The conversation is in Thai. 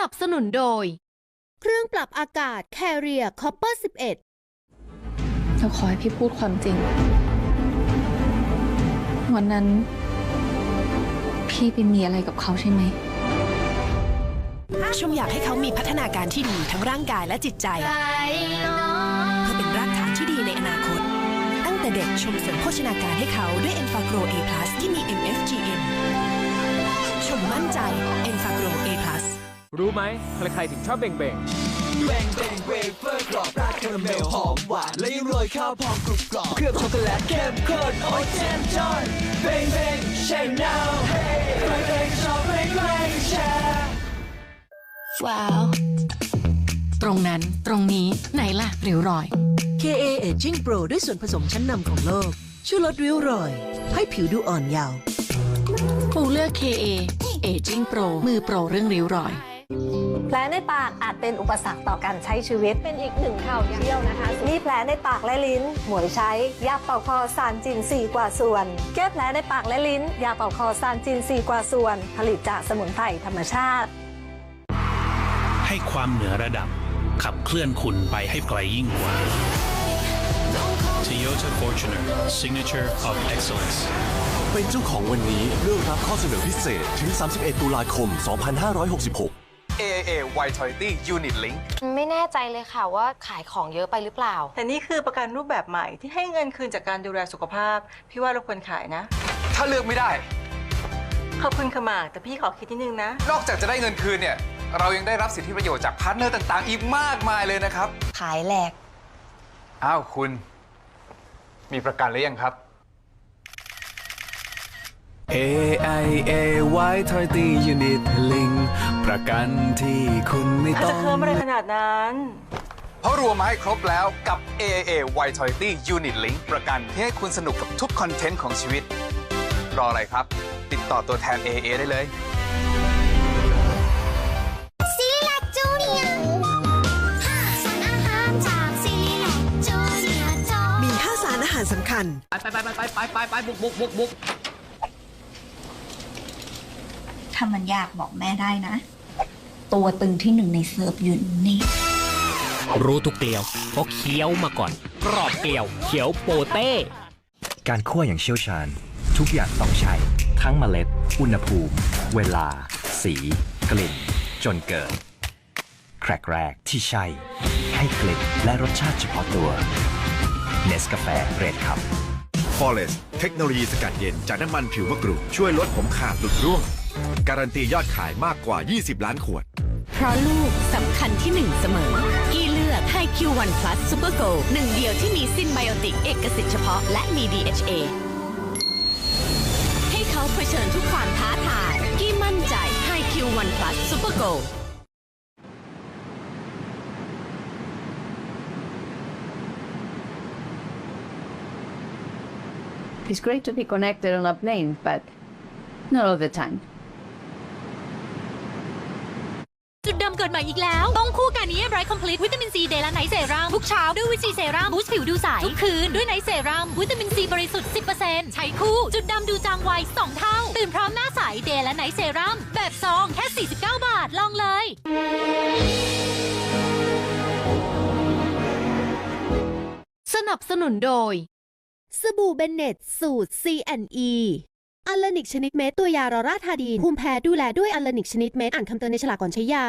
นับสนุนโดย เครื่องปรับอากาศ Carrier Copper 11 เราขอให้พี่พูดความจริง วันนั้น พี่ไปมีอะไรกับเขาใช่ไหมชมอยากให้เขามีพัฒนาการที่ดีทั้งร่างกายและจิตใจ เพื่อเป็นรากฐานที่ดีในอนาคต ตั้งแต่เด็กชมเสริมโภชนาการให้เขาด้วย e n f a g r o A+ ที่มี MFGM ชมมั่นใจ e n f a g r o A+ รู้ไหมใครๆถึงชอบเบ่งเบ่งแบงแบงเวเฟอร์กรอบราดคาราเมลหอมหวานและยังโรยข้าวพองกรุบกรอบเคลือบช็อกโกแลตเข้มข้นโอ้ยเจมจอยเบงเบงใช่ now เฮ้ใครใครก็ชอบใครใครก็แชร์ว้าว ตรงนั้นตรงนี้ไหนล่ะริ้วรอย KA Aging Pro ด้วยส่วนผสมชั้นนำของโลก ช่วยลดริ้วรอย ให้ผิวดูอ่อนเยาว์ปูเลือก KA Aging Pro มือโปรเรื่องริ้วรอย แผลในปากอาจเป็นอุปสรรคต่อการใช้ชีวิตเป็นอีกหนึ่งข่าวเที่ยวนะคะมีแผลในปากและลิ้น หมวยใช้ ยาเป่าคอซานจิน4กว่าส่วน แก้แผลในปากและลิ้น ยาเป่าคอซานจิน4กว่าส่วน ผลิตจากสมุนไพรธรรมชาติ ให้ความเหนือระดับ ขับเคลื่อนคุณไปให้ไกลยิ่งกว่า Toyota Fortuner Signature of Excellence เป็นเจ้าของวันนี้เรื่องรับข้อเสนอพิเศษถึง 31 ตุลาคม 2566 AAA Vitality Unit Link ไม่แน่ใจเลยค่ะว่าขายของเยอะไปหรือเปล่า แต่นี่คือประกันรูปแบบใหม่ที่ให้เงินคืนจากการดูแลสุขภาพ พี่ว่าเราควรขายนะ ถ้าเลือกไม่ได้ ขอบคุณขมากแต่พี่ขอคิดนิดนึงนะ นอกจากจะได้เงินคืนเนี่ย เรายังได้รับสิทธิประโยชน์จากพาร์ทเนอร์ต่างๆ อีกมากมายเลยนะครับ ขายแหลก อ้าวคุณ มีประกันหรือยังครับ AIA Vitality Unit Link ประกันที่คุณไม่ถ้าต้จะองเคิมอะไรขนาดนั้น เพราะรวมมาให้ครบแล้วกับ AAA Vitality Unit Link ประกันที่ให้คุณสนุกกับทุกคอนเทนต์ของชีวิต รออะไรครับ ติดต่อตัวแทน AAA ได้เลยซีรีแลกจูเนียสารอาหารจากซีรีแลกจูเนียจอมี5สารอาหารสำคัญ ไปไปไปไปไปไปไปบุกบุกบุกบุก ถ้ามันยากบอกแม่ได้นะ ตัวตึงที่หนึ่งในเซิร์ฟอยืนนี่ รู้ทุกเกลียวเพราะเคี้ยวมาก่อน กรอบเกลียว เขียวโปเต้ การคั่วอย่างเชี่ยวชาญ ทุกอย่างต้องใช้ ทั้งเมล็ด อุณหภูมิ เวลา สี กลิ่น จนเกิด แครกแรกที่ใช่ ให้กลิ่นและรสชาติเฉพาะตัวเนสกาแฟเรดครับฟอเรสเทคโนโลยีสกัดเย็นจากน้ำมันผิวมะกรูดช่วยลดผมขาดหลุดร่วง การันตียอดขายมากกว่า 20 ล้านขวด เพราะลูกสำคัญที่หนึ่งเสมอ กี้เลือกให้ Q1 Plus Super Go หนึ่งเดียวที่มีซินไบโอติกเอกสิทธิ์เฉพาะและมี DHA ให้เขาเผชิญทุกความท้าทายกี้มั่นใจให้ Q1 Plus Super Go It's great to be connected on a plane but not all the time จุ ดเดิมเกิดใหม่อีกแล้ว ต้องคู่กันนี้ไรคอมพลีทวิตามินซีเดย์และไนท์เซรั่มทุกเช้าด้วยวิตซีเซรั่มบูสต์ผิวดูใสทุกคืนด้วยไนท์เซรั่มวิตามินซีบริสุทธิ์ 10%ใช้คู่จุดดำดูจางไว2เท่า ตื่นพร้อมหน้าใสเดย์และไนท์เซรั่มแบบซองแค่ 49 บาทลองเลยสนับสนุนโดย สบู่เบนเน็ตสูตร C&E อัลลนิกชนิดเม็ดตัวยา รอราธาดีนภูมิแพ้ดูแลด้วยอัลลนิกชนิดเม็ดอ่านคำเตือนในฉลากก่อนใช้ยา